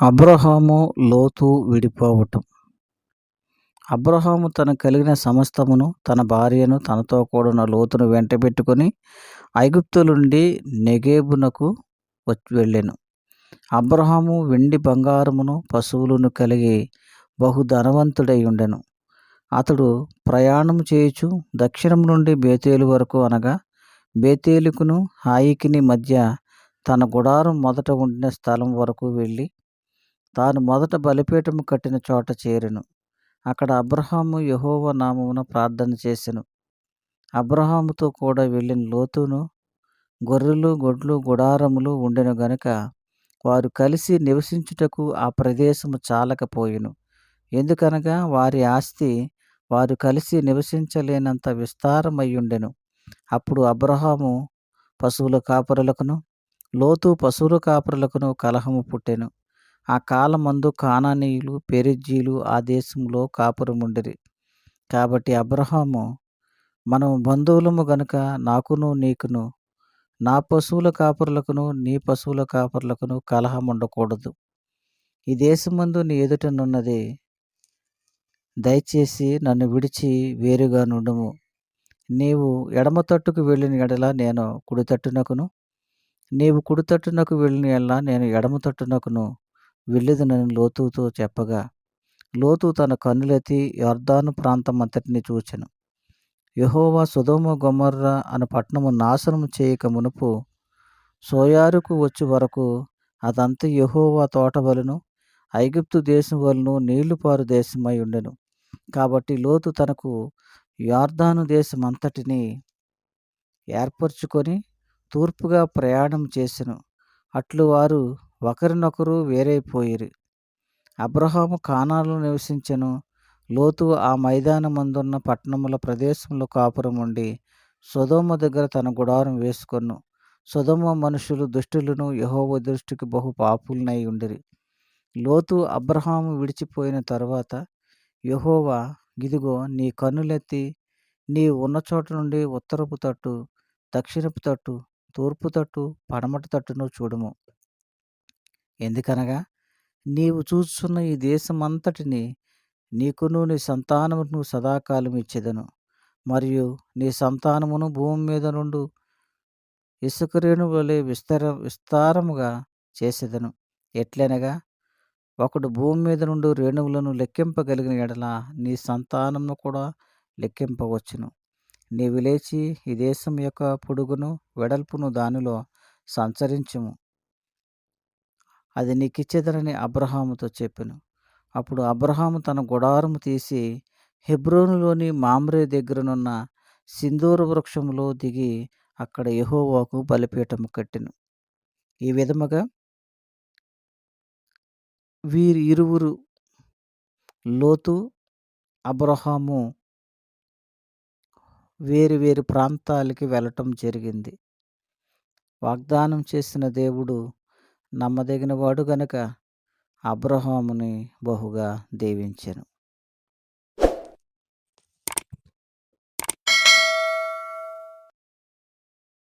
అబ్రహాము లోతు విడిపోవటం. అబ్రహాము తన కలిగిన సమస్తమును తన భార్యను తనతో కూడిన లోతును వెంటబెట్టుకొని ఐగుప్తు నుండి నెగేబునకు వచ్చి వెళ్ళాను. అబ్రహాము వెండి బంగారమును పశువులను కలిగి బహు ధనవంతుడై ఉండెను. అతడు ప్రయాణం చేయుచు దక్షిణం నుండి బేతేలు వరకు అనగా బేతేలుకును హాయికిని మధ్య తన గుడారం మొదట ఉండిన స్థలం వరకు వెళ్ళి తాను మొదట బలిపీఠము కట్టిన చోట చేరెను. అక్కడ అబ్రహాము యహోవ నామమున ప్రార్థన చేసెను. అబ్రహాముతో కూడా వెళ్ళిన లోతును గొర్రెలు గొడ్లు గుడారములు ఉండెను గనుక వారు కలిసి నివసించుటకు ఆ ప్రదేశము చాలకపోయెను. ఎందుకనగా వారి ఆస్తి వారు కలిసి నివసించలేనంత విస్తారమయ్యుండెను అప్పుడు అబ్రహాము పశువుల కాపరులకును లోతు పశువుల కాపరులకును కలహము పుట్టెను. ఆ కాలమందు కానానీయులు పెరిజ్జీలు ఆ దేశంలో కాపురముండిరి. కాబట్టి అబ్రహాము మనం బంధువులము గనుక నాకును నీకును నా పశువుల కాపరులకును నీ పశువుల కాపరులకును కలహం ఉండకూడదు ఈ దేశమందు నీ ఎదుటనున్నది దయచేసి నన్ను విడిచి వేరుగా నుండుము. నీవు ఎడమ తట్టుకు వెళ్ళిన ఎడల నేను కుడి తట్టునకును నీవు కుడి తట్టునకు వెళ్ళిన ఎడల నేను ఎడమ తట్టునకును. వెళ్ళేదనని లోతుతో చెప్పగా లోతు తన కన్నులెత్తి యొర్దాను ప్రాంతం అంతటిని చూచెను. యహోవా సుధోమ గొమర్ర అనే పట్టణము నాశనం చేయక మునుపు సోయారుకు వచ్చి వరకు అదంతా యహోవా తోట వలను ఐగుప్తు దేశం వలను నీళ్ళుపారు దేశమై ఉండెను. కాబట్టి లోతు తనకు యార్దాను దేశం అంతటిని ఏర్పరచుకొని తూర్పుగా ప్రయాణం చేసెను. అట్లు వారు ఒకరినొకరు వేరైపోయిరి. అబ్రహాము కానాలో నివసించెను. లోతు ఆ మైదానమందున్న పట్టణముల ప్రదేశంలో కాపురం ఉండి సుధోమ దగ్గర తన గుడారం వేసుకొను. సుధమ మనుషులు దుష్టులను యహోవ దృష్టికి బహు పాపులనై ఉండిరి. లోతు అబ్రహాము విడిచిపోయిన తరువాత యహోవా ఇదిగో నీ కన్నులెత్తి నీ ఉన్న చోట నుండి ఉత్తరపు తట్టు దక్షిణపు తట్టు తూర్పు తట్టు పడమట తట్టును చూడుము. ఎందుకనగా నీవు చూస్తున్న ఈ దేశమంతటిని నీకును నీ సంతానమును సదాకాలం ఇచ్చేదను. మరియు నీ సంతానమును భూమి మీద నుండి ఇసుకరేణు వలె విస్తార విస్తారముగా చేసేదను. ఎట్లనగా ఒకడు భూమి మీద నుండి రేణువులను లెక్కింపగలిగిన ఎడల నీ సంతానమును కూడా లెక్కింపవచ్చును. నీవు లేచి ఈ దేశం యొక్క పొడుగును వెడల్పును దానిలో సంచరించుము. అది నీకిచ్చేదనని అబ్రహాముతో చెప్పెను. అప్పుడు అబ్రహాము తన గుడారము తీసి హెబ్రోనులోని మామ్రే దగ్గరనున్న సింధూర వృక్షములో దిగి అక్కడ యహోవాకు బలిపీఠము కట్టెను. ఈ విధముగా వీరి ఇరువురు లోతు అబ్రహాము వేరు వేరు ప్రాంతాలకి వెళ్ళటం జరిగింది. వాగ్దానం చేసిన దేవుడు నమ్మదగిన వాడు గనక అబ్రహాముని బహుగా దీవించెను.